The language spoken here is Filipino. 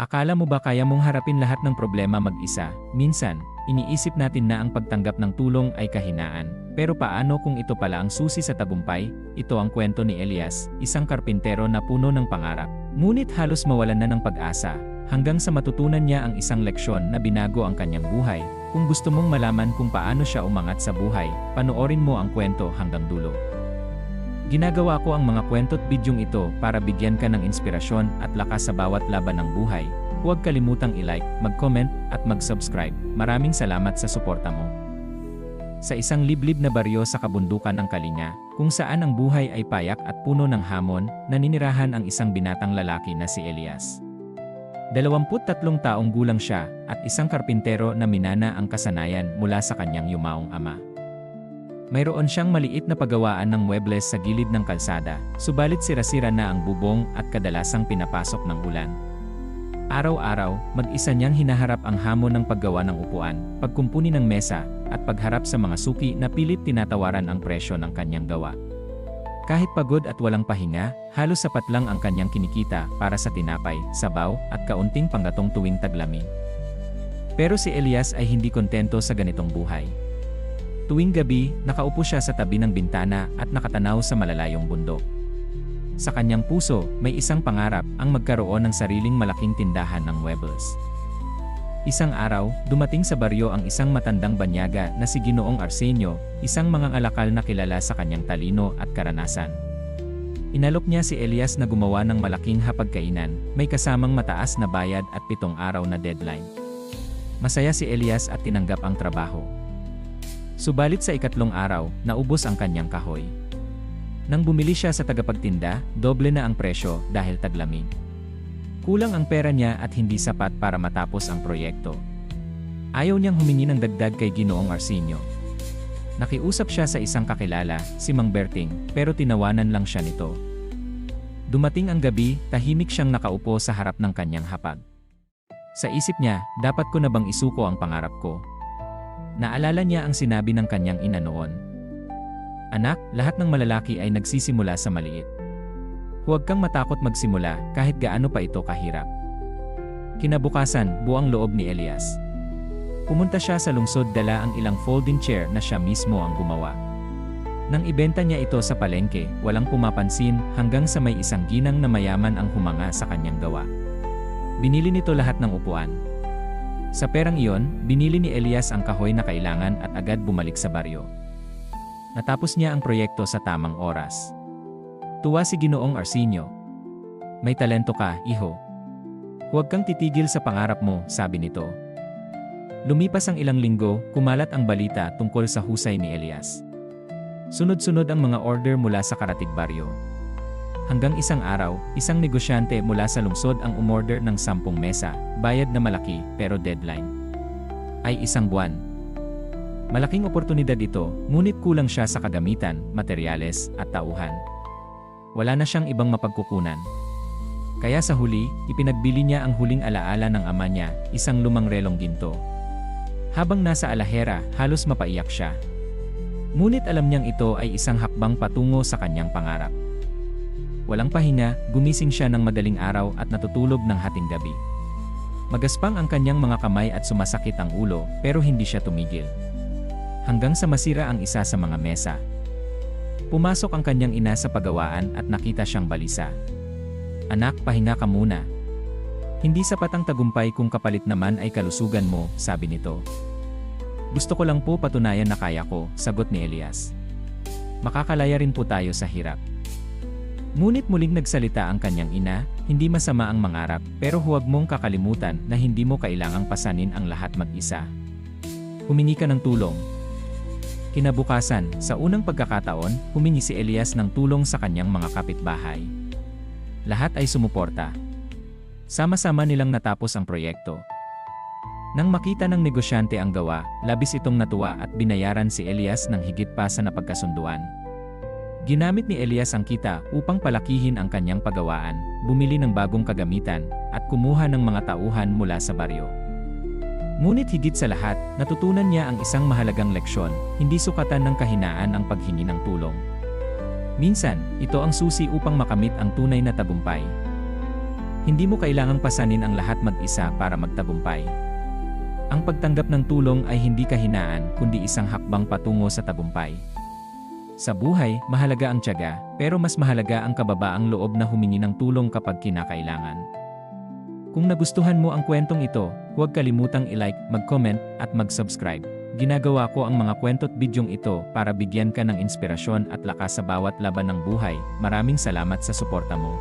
Akala mo ba kaya mong harapin lahat ng problema mag-isa? Minsan, iniisip natin na ang pagtanggap ng tulong ay kahinaan. Pero paano kung ito pala ang susi sa tagumpay? Ito ang kwento ni Elias, isang karpintero na puno ng pangarap. Ngunit halos mawalan na ng pag-asa, hanggang sa matutunan niya ang isang leksyon na binago ang kanyang buhay. Kung gusto mong malaman kung paano siya umangat sa buhay, panoorin mo ang kwento hanggang dulo. Ginagawa ko ang mga kwento't bidyong ito para bigyan ka ng inspirasyon at lakas sa bawat laban ng buhay. Huwag kalimutang i-like, mag-comment, at mag-subscribe. Maraming salamat sa suporta mo. Sa isang liblib na baryo sa kabundukan ng Kalinga, kung saan ang buhay ay payak at puno ng hamon, naninirahan ang isang binatang lalaki na si Elias. 23 taong gulang siya at isang karpintero na minana ang kasanayan mula sa kanyang yumaong ama. Mayroon siyang maliit na pagawaan ng muebles sa gilid ng kalsada, subalit sira-sira na ang bubong at kadalasang pinapasok ng ulan. Araw-araw, mag-isa niyang hinaharap ang hamon ng paggawa ng upuan, pagkumpuni ng mesa, at pagharap sa mga suki na pilit tinatawaran ang presyo ng kanyang gawa. Kahit pagod at walang pahinga, halos sapat lang ang kanyang kinikita para sa tinapay, sabaw, at kaunting panggatong tuwing taglamig. Pero si Elias ay hindi kontento sa ganitong buhay. Tuwing gabi, nakaupo siya sa tabi ng bintana at nakatanaw sa malalayong bundok. Sa kanyang puso, may isang pangarap ang magkaroon ng sariling malaking tindahan ng Webbles. Isang araw, dumating sa baryo ang isang matandang banyaga na si Ginoong Arsenio, isang mga alakal na kilala sa kanyang talino at karanasan. Inalok niya si Elias na gumawa ng malaking hapagkainan, may kasamang mataas na bayad at pitong araw na deadline. Masaya si Elias at tinanggap ang trabaho. Subalit sa ikatlong araw, naubos ang kanyang kahoy. Nang bumili siya sa tagapagtinda, doble na ang presyo dahil taglamig. Kulang ang pera niya at hindi sapat para matapos ang proyekto. Ayaw niyang humingi ng dagdag kay Ginoong Arsenio. Nakiusap siya sa isang kakilala, si Mang Berting, pero tinawanan lang siya nito. Dumating ang gabi, tahimik siyang nakaupo sa harap ng kanyang hapag. Sa isip niya, dapat ko na bang isuko ang pangarap ko? Naalala niya ang sinabi ng kanyang ina noon. Anak, lahat ng malalaki ay nagsisimula sa maliit. Huwag kang matakot magsimula kahit gaano pa ito kahirap. Kinabukasan, buang loob ni Elias. Pumunta siya sa lungsod dala ang ilang folding chair na siya mismo ang gumawa. Nang ibenta niya ito sa palengke, walang pumapansin hanggang sa may isang ginang na mayaman ang humanga sa kanyang gawa. Binili nito lahat ng upuan, sa perang iyon, binili ni Elias ang kahoy na kailangan at agad bumalik sa baryo. Natapos niya ang proyekto sa tamang oras. Tuwa si Ginoong Arsenio. May talento ka, iho. Huwag kang titigil sa pangarap mo, sabi nito. Lumipas ang ilang linggo, kumalat ang balita tungkol sa husay ni Elias. Sunod-sunod ang mga order mula sa Karatig Baryo. Hanggang isang araw, isang negosyante mula sa lungsod ang umorder ng sampung mesa, bayad na malaki pero deadline. Ay isang buwan. Malaking oportunidad ito, ngunit kulang siya sa kagamitan, materyales, at tauhan. Wala na siyang ibang mapagkukunan. Kaya sa huli, ipinagbili niya ang huling alaala ng ama niya, isang lumang relong ginto. Habang nasa alahera, halos mapaiyak siya. Ngunit alam niyang ito ay isang hakbang patungo sa kanyang pangarap. Walang pahinga, gumising siya ng madaling araw at natutulog ng hating gabi. Magaspang ang kanyang mga kamay at sumasakit ang ulo, pero hindi siya tumigil. Hanggang sa masira ang isa sa mga mesa. Pumasok ang kanyang ina sa pagawaan at nakita siyang balisa. Anak, pahinga ka muna. Hindi sapat ang tagumpay kung kapalit naman ay kalusugan mo, sabi nito. Gusto ko lang po patunayan na kaya ko, sagot ni Elias. Makakalaya rin po tayo sa hirap. Ngunit muling nagsalita ang kanyang ina, hindi masama ang mangarap, pero huwag mong kakalimutan na hindi mo kailangang pasanin ang lahat mag-isa. Humingi ka ng tulong. Kinabukasan, sa unang pagkakataon, humingi si Elias ng tulong sa kanyang mga kapitbahay. Lahat ay sumuporta. Sama-sama nilang natapos ang proyekto. Nang makita ng negosyante ang gawa, labis itong natuwa at binayaran si Elias ng higit pa sa napagkasunduan. Ginamit ni Elias ang kita upang palakihin ang kanyang pagawaan, bumili ng bagong kagamitan, at kumuha ng mga tauhan mula sa baryo. Ngunit higit sa lahat, natutunan niya ang isang mahalagang leksyon, hindi sukatan ng kahinaan ang paghingi ng tulong. Minsan, ito ang susi upang makamit ang tunay na tagumpay. Hindi mo kailangang pasanin ang lahat mag-isa para magtagumpay. Ang pagtanggap ng tulong ay hindi kahinaan, kundi isang hakbang patungo sa tagumpay. Sa buhay, mahalaga ang tiyaga, pero mas mahalaga ang kababaang loob na humingi ng tulong kapag kinakailangan. Kung nagustuhan mo ang kwentong ito, huwag kalimutang i-like, mag-comment, at mag-subscribe. Ginagawa ko ang mga kwento't bidyong ito para bigyan ka ng inspirasyon at lakas sa bawat laban ng buhay. Maraming salamat sa suporta mo.